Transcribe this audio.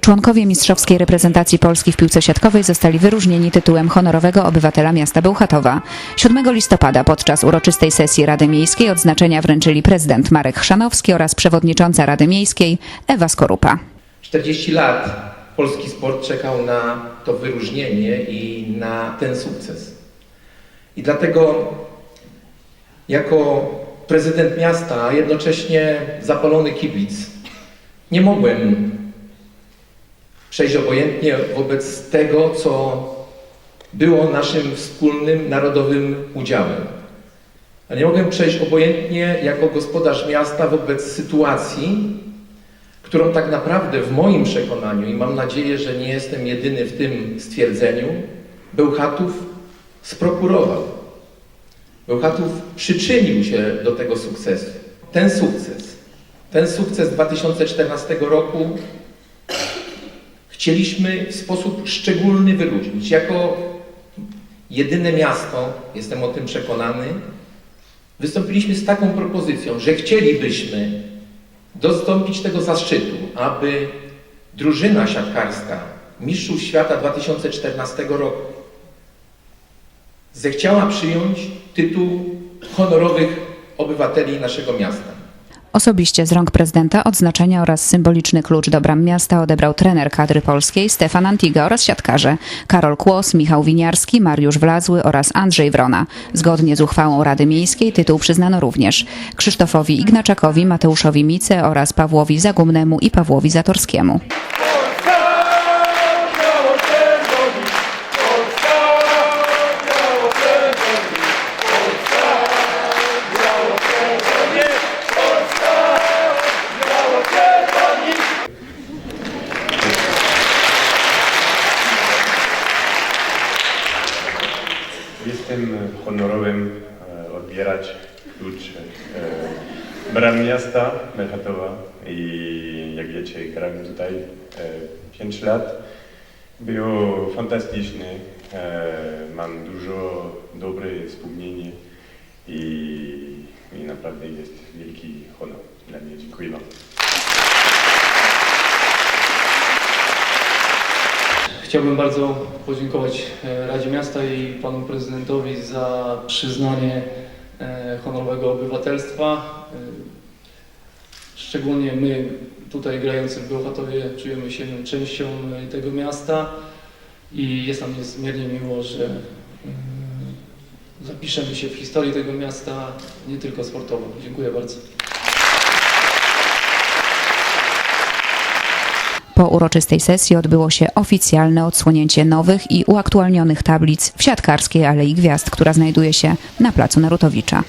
Członkowie mistrzowskiej reprezentacji Polski w piłce siatkowej zostali wyróżnieni tytułem honorowego obywatela miasta Bełchatowa. 7 listopada podczas uroczystej sesji Rady Miejskiej odznaczenia wręczyli prezydent Marek Chrzanowski oraz przewodnicząca Rady Miejskiej Ewa Skorupa. 40 lat polski sport czekał na to wyróżnienie i na ten sukces. I dlatego jako prezydent miasta, a jednocześnie zapalony kibic, nie mogłem przejść obojętnie wobec tego, co było naszym wspólnym narodowym udziałem. Ale nie mogłem przejść obojętnie jako gospodarz miasta wobec sytuacji, którą tak naprawdę w moim przekonaniu, i mam nadzieję, że nie jestem jedyny w tym stwierdzeniu, Bełchatów sprokurował. Bełchatów przyczynił się do tego sukcesu. Ten sukces, ten sukces 2014 roku chcieliśmy w sposób szczególny wyróżnić. Jako jedyne miasto, jestem o tym przekonany, wystąpiliśmy z taką propozycją, że chcielibyśmy dostąpić tego zaszczytu, aby drużyna siatkarska Mistrzów Świata 2014 roku zechciała przyjąć tytuł honorowych obywateli naszego miasta. Osobiście z rąk prezydenta odznaczenia oraz symboliczny klucz do bram miasta odebrał trener kadry polskiej Stefan Antiga oraz siatkarze Karol Kłos, Michał Winiarski, Mariusz Wlazły oraz Andrzej Wrona. Zgodnie z uchwałą Rady Miejskiej tytuł przyznano również Krzysztofowi Ignaczakowi, Mateuszowi Mice oraz Pawłowi Zagumnemu i Pawłowi Zatorskiemu. Jestem honorowym e, odbierać klucz e, bram miasta Bełchatowa i jak wiecie grałem tutaj 5 lat. Było fantastyczne, e, mam dużo dobre wspomnienie i, i naprawdę jest wielki honor dla mnie. Dziękuję Wam. Chciałbym bardzo podziękować e, Radzie Miasta i panu prezydentowi za przyznanie e, honorowego obywatelstwa. E, Szczególnie my tutaj grający w Bełchatowie czujemy się częścią tego miasta i jest nam niezmiernie miło, że zapiszemy się w historii tego miasta, nie tylko sportowo. Dziękuję bardzo. Po uroczystej sesji odbyło się oficjalne odsłonięcie nowych i uaktualnionych tablic w siatkarskiej Alei Gwiazd, która znajduje się na placu Narutowicza.